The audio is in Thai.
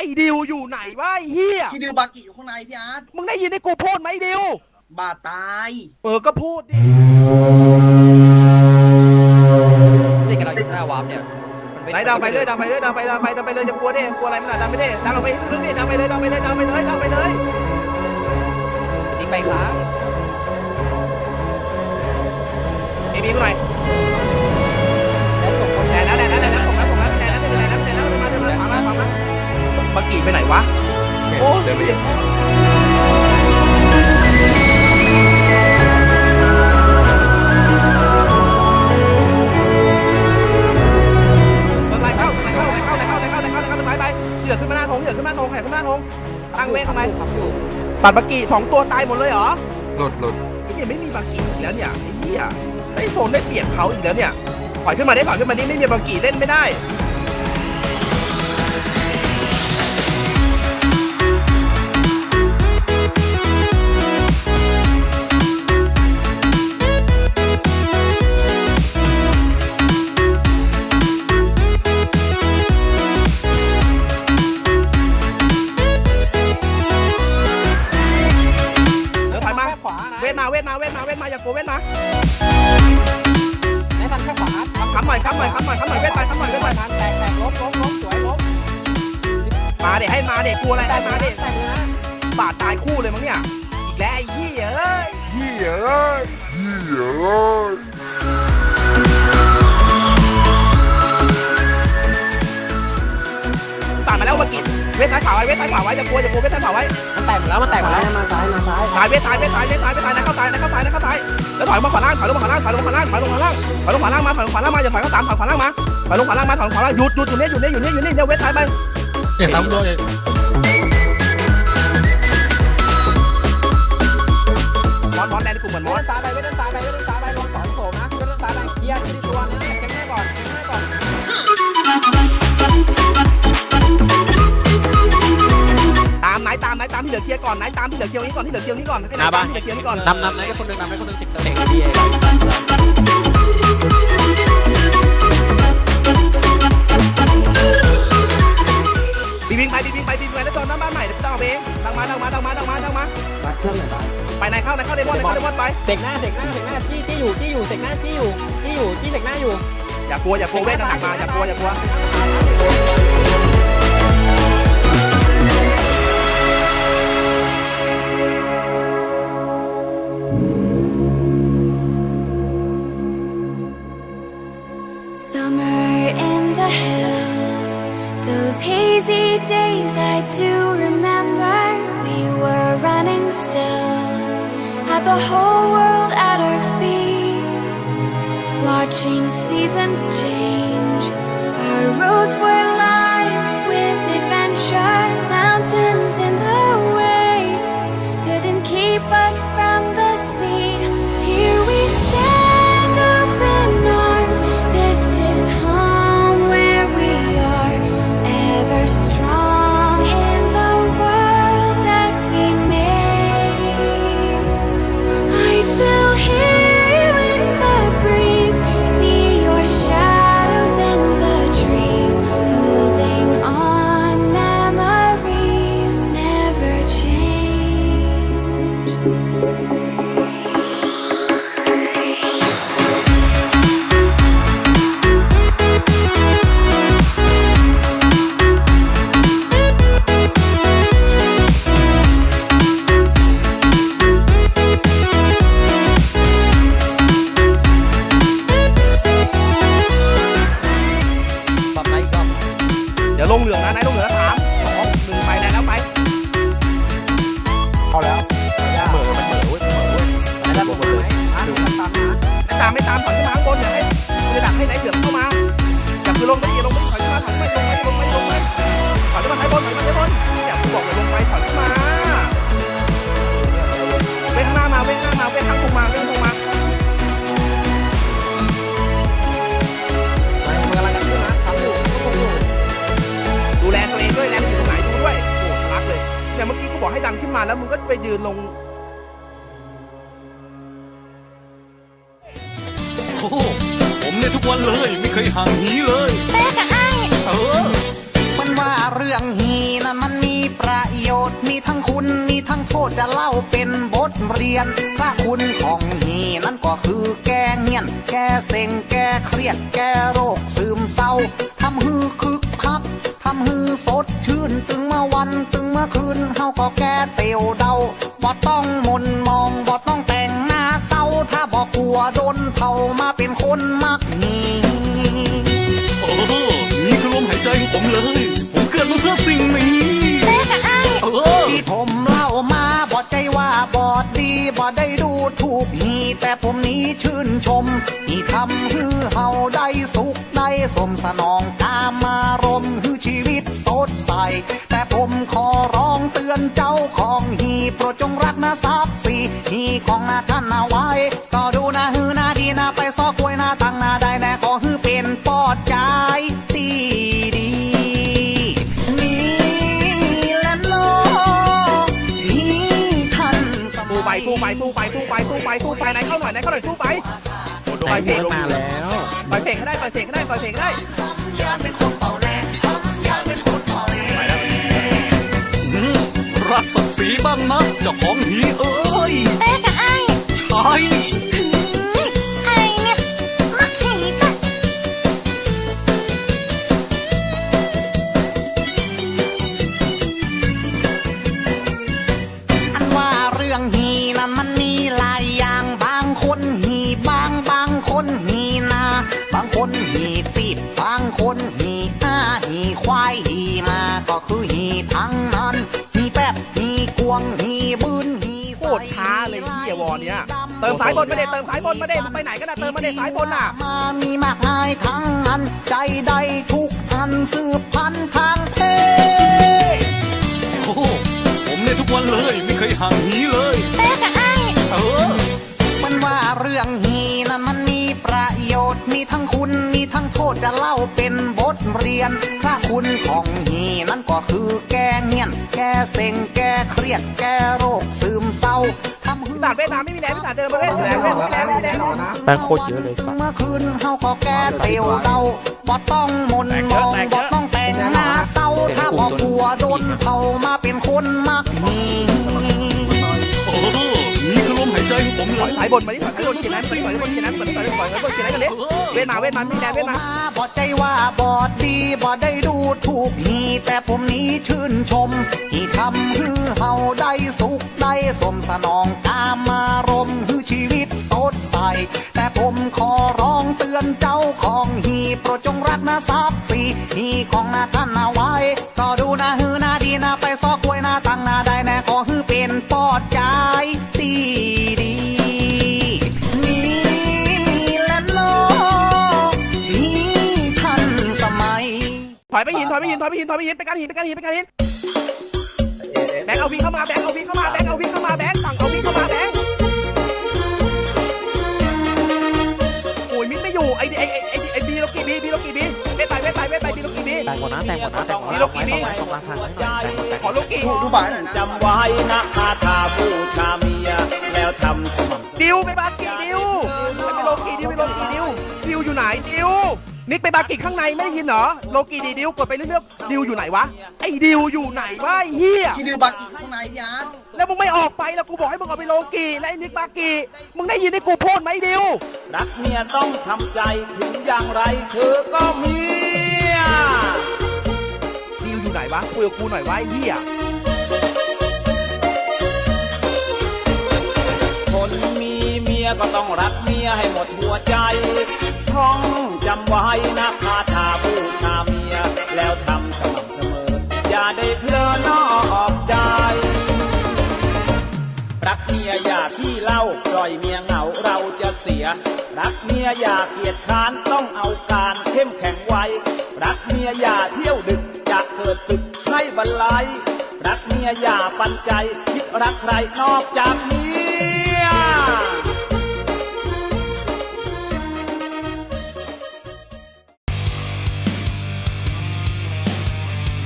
อ้ดิวอยู่ไหนวะไอ้เฮียพี่ดิวบากิอยู่ข้างในพี่อาร์ตมึงได้ยินไอ้กูพูดไหมไอ้ดิวบาดตาย เออก็พูดดินี่กำลังอยู่หน้าวาร์ปเนี่ยมันไหนดังไปเลยดังไปเลยดังไปดังไปดังไปเลยจะกลัวดิกลัวอะไรมันอะดังไปดิดังเอาไปลึกๆดิดังไปเลยดังไปเลยดังไปเลยดังไปเลยทิ้งไปค้าง ปัดบักกี้สองตัวตายหมดเลยเหรอหลุดหลุดไอ้เนี่ยไม่มีบักกี้อีกแล้วเนี่ยไอ้เหี้ยไอ้โซนได้เปรียบเขาอีกแล้วเนี่ยถอยขึ้นมาได้ถอยขึ้นมาดิไม่มีบักกี้เล่นไม่ได้เดี๋ มามาเด็แตกเลยนะบาดตายคู่เลยมั้งเนี่ย อีกแล้วไอ้เหี้ยเอ้ยเหี้ยเอ้ยเหี้ยเอ้ยตามมาแล้วเมื่อกี้เวทซ้ายขวาไว้เวทซ้ายขวาไว้อย่ากลัวอย่ากลัวเวทซ้ายขวาไว้มันแตกหมดแล้วมันแตกหมดแล้วมาซ้ายมาซ้ายตายเวทตายเวทตายเวทตายเวทตายนะเข้าตายนะเข้าตายนะเข้าตายแล้วถอยมาขวาล่างถอยลงขวาล่างถอยลงขวาล่างถอยลงขวาล่างถอยลงขวาล่างมาถอยลงขวาล่างมาอย่าถอยเข้าตามถอยขวาล่างมาถอยลงขวาล่างมาถอยลงขวาล่างหยุดหยุดอยู่นี่อยู่นี่อยู่นี่อยู่นี่เดี๋ยวเวทซ้ายไปเอ็ดซ้ำด้วย อนมอสแดนกลุ่มเหมือนมเว้อสนซ้ายไปเว้นซ้ายไปเว้นซ้ายไปลงสองโถนะเว้นซ้ายไปเคลียร์ทีตัวนะแข็งแน่ก่อนแข็งแน่ก่อนตามไหนตามไหนตามที่เหลือเคลียร์ก่อนไหนตามที่เหลือเคลียร์นี้ก่อนที่เหลือเคลียร์นี้ก่อนให้ไหนตามที่เหลือเคลียร์นี้ก่อนนำนำไหนก็คนหนึ่งนำไหนคนหนึ่งสิบตำแหน่งดีเอ สกหน้าเสกหน้าเสกหน้าที่ที่อยู่ที่อยู่เสกหน้าที่อยู่ที่อยู่ที่เสกหน้าอยู่อย่ากลัวอย่ากลัวเวทหนักมาอย่ากลัวอย่ากลัว Summer in the hills, those hazy days I do remember. We were running still, the whole world at our feet, watching seasons change. Our roads were ข้างหน้ามาเว้นข้างหน้ามาเว้นข้างลงมาเว้นข้างลงมามันกำลังจะขึ้นนะทำอยู่ทำอยู่ดูแลตัวเองด้วยแรงอยู่ตรงไหนดูด้วยโอ้ทะลักเลยเนี่ยเมื่อกี้กูบอกให้ดันขึ้นมาแล้วมึงก็ไปยืนลงโอ้โหผมเนี่ยทุกวันเลยไม่เคยห่างหีเลย เป๊ะกับไอ้เออ มันว่าเรื่องหีนั้นมัน ประโยชน์มีทั้งคุณมีทั้งโทษจะเล่าเป็นบทเรียน พระคุณของฮีนั้นก็คือแก้เงียน แก้เซ็งแก้เครียด แก้โรคซึมเศร้าทำฮือคึกคักทำฮือสดชื่นตึงเมื่อวันตึงเมื่อคืนเฮาก็แก้เตียวเดาบ่ต้องมนมองบ่ต้องแต่งหน้าเศร้าถ้าบอกกลัวโดนเผามาเป็นคนมักมีโอ้นี่คือลมหายใจของผมเลย มนี้ชื่นชมที่ทำฮือเฮาได้สุขได้สมสนองตามมารมฮือชีวิตสดใส แต่ผมขอร้องเตือนเจ้าของฮีโปรดจงรักนะทรัพย์สีฮีของนาท่านนาไว้ ก็ดูนะฮือนาดีนาไปส สู้ไปสู้ไปสู้ไปสู้ไปสู้ไปสู้ไปไหนเข้าหน่อยไหนเข้าหน่อยสู้ไปต่อยเสกมาแล้วต่อยเสกก็ได้ต่อยเสกก็ได้ต่อยเสกก็ได้อืมรักศักดิ์ศรีบ้างนะเจ้าของหีเอ้ยเต้กับไอ้ใช่ไคนฮีอ้าฮีควายฮีมาก็คือฮีทั้งนั้นฮีแป๊บฮีกวงฮีบืนฮีโคตรช้าเลยเฮียวอเนี้ยเติมสายบนมาเด็เติมสายบนมาเด็มึงไปไหนกันนะเติมมาเด็สายบนน่ะมามีมากมายทั้งนั้นใจใดทุกอันสืบพันธุ์ทางเพศโอ้ผมเนี่ยทุกวันเลยไม่เคยห่างหีเลยเต้กับไอ้เออมันว่าเรื่องฮีนั้นมันมี ประโยชน์มีทั้งคุณมีทั้งโทษจะเล่าเป็นบทเรียน พระคุณของฮีนั้นก็คือแก้เงียน แก้เซ็งแก้เครียด แก้โรคซึมเศร้าทำให้พิศาเวียดนามไม่มีแรงพิศาเดินมาเว้ยแรงเว้ยแรงไม่มีแรงแป้งโคตรเยอะเลยสัตว์เมื่อคืนเฮาก็แก้เตียวเดาบ่ต้องมนมองบ่ต้องแต่งหน้าเศร้าถ้าบอกลัวโดนเผามาเป็นคนมักมีโอ้ นี่คือลมหายใจของผมเลถอยยสายบนมาดิถอยสายบนเขียนนั้นถอยสายบนเขียนนั้นถอยสายบนถอยสายบนเขียนนั้นกันเลยเว้นมาเว้นมาไม่มีแรงเว้นมาบอดใจว่าบอดดีบอดได้ดูถูกฮีแต่ผมนี้ชื่นชมที่ทำให้เฮาได้สุขได้สมสนองตามมารมณ์คือชีวิตสดใส แต่ผมขอร้องเตือนเจ้าของฮีโปรดจงรักนะทรัพย์สีฮีของนาท่านนาไว้ ถอยไปหินถอยไปหินถอยไปหินถอยไปหินไปกันหินไปกันหินไปกันหินแบงค์เอาวิ่งเข้ามาแบงค์เอาวิ่งเข้ามาแบงค์เอาวิ่งเข้ามาแบงค์ฝั่งเอาวิ่งเข้ามาแบงค์โอ้ยมิ้นไม่อยู่ไอ้ไอ้ไอ้ไอ้ไอ้บีโลกีบีบีโลกีบีเว้นไปเว้นไปเว้นไปบีโลกีบีแต่งกว่านะแต่งกว่านะแต่งกว่ามีนะโลกีบีต้องล้างทางให้หน่อยแต่งกว่าแต่งขอโลกีดูดูบ่ายหน่อยนะจำไว้นะคาถาบูชาเมียแล้วทำสม่ำดิวไปบา นิกไปบากีข้างในไม่ได้ยินเหรอโลกีดีดิวกดไปเรื่อยๆดิวอยู่ไหนวะไอ้ดิวอยู่ไหนวะไอ้เฮียพี่ดิวบากิอยู่ข้างในพี่อาร์ตแล้วมึงไม่ออกไปแล้วกูบอกให้มึงออกไปโลกีและไอ้นิกบากีมึงได้ยินที่กูพูดไหมดิวรักเมียต้องทำใจถึงอย่างไรเธอก็เมีย ดิวอยู่ไหนวะคุยกับกูหน่อยวะไอ้เหี้ยคนมีเมียก็ต้องรักเมียให้หมดหัวใจ ท่องจำไว้นะคาถาบูชาเมีย แล้วทำสม่ำเสมอ อย่าได้เพลินนอกใจ รักเมียอย่าที่เล่าปล่อยเมียเหงาเราจะเสีย รักเมียอย่าเกียจค้านต้องเอาการเข้มแข็งไว้ รักเมียอย่าเที่ยวดึกจะเกิดศึกให้บรรลัยรักเมียอย่าปันใจคิดรักใครนอกจากนี้